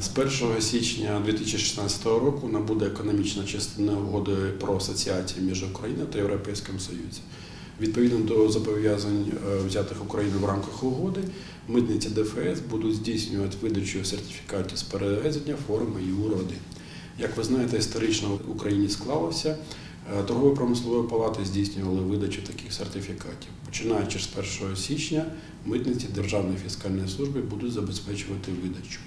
З 1 січня 2016 року набуде економічна частина угоди про асоціацію між Україною та Європейським Союзом. Відповідно до зобов'язань е, взятих Україною в рамках угоди, митниці ДФС будуть здійснювати видачу сертифікатів з перевезення форми ЮР-1. Як ви знаєте, історично в Україні склалося. е, Торгово-промислові палати здійснювали видачу таких сертифікатів. Починаючи з 1 січня, митниці Державної фіскальної служби будуть забезпечувати видачу.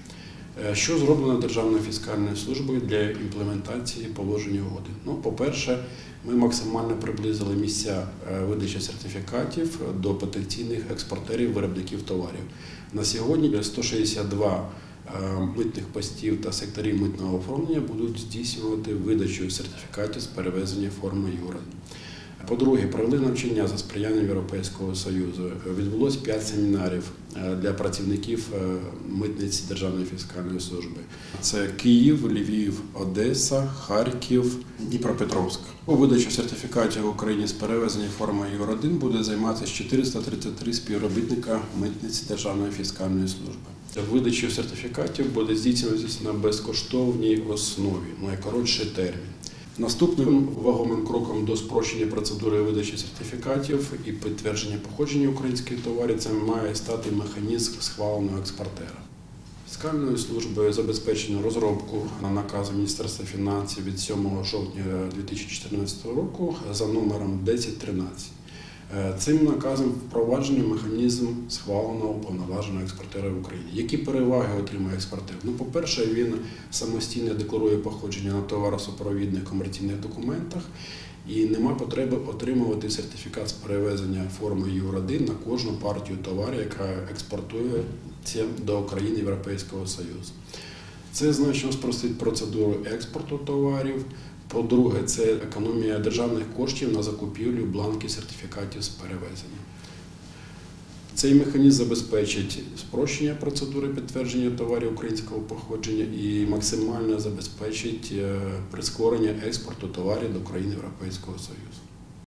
Е, Що зроблено Державною фіскальною службою для імплементації положень угоди? Ну, по-перше, ми максимально приблизили місця е, видачі сертифікатів до потенційних експортерів виробників товарів. На сьогодні 162 е, митних постів та секторів митного оформлення будуть здійснювати видачу сертифікатів з перевезення форми ЮРА. По-друге, провели навчання за сприянням Європейського Союзу. Відбулось 5 семінарів е, для працівників е, митниці Державної фіскальної служби. Це Київ, Львів, Одеса, Харків, Дніпропетровськ. У видачі сертифікатів в Україні з перевезення форми ЮР-1 буде займатися 433 співробітника митниці Державної фіскальної служби. Видача сертифікатів буде здійснюватися на безкоштовній основі, найкоротший термін. Наступним вагомим кроком до спрощення процедури видачі сертифікатів і підтвердження походження українських товарів це має стати механізм схваленого експортера. Фіскальною службою забезпечено розробку на наказу Міністерства фінансів від 7 жовтня 2014 року за номером 1013. Е, Цим наказом впроваджено механізм схваленого уповноваженого експортера в Україні. Які переваги отримує експортер? Ну, по-перше, він самостійно декларує походження на товаросупровідних комерційних документах і нема потреби отримувати сертифікат з перевезення форми ЮР-1 на кожну партію товарів, яка експортується до України Європейського Союзу. Це значно спростить процедуру експорту товарів. По-друге, це економія державних коштів на закупівлю бланків сертифікатів з перевезення. Цей механізм забезпечить спрощення процедури підтвердження товарів українського походження і максимально забезпечить е, прискорення експорту товарів до країн Європейського Союзу.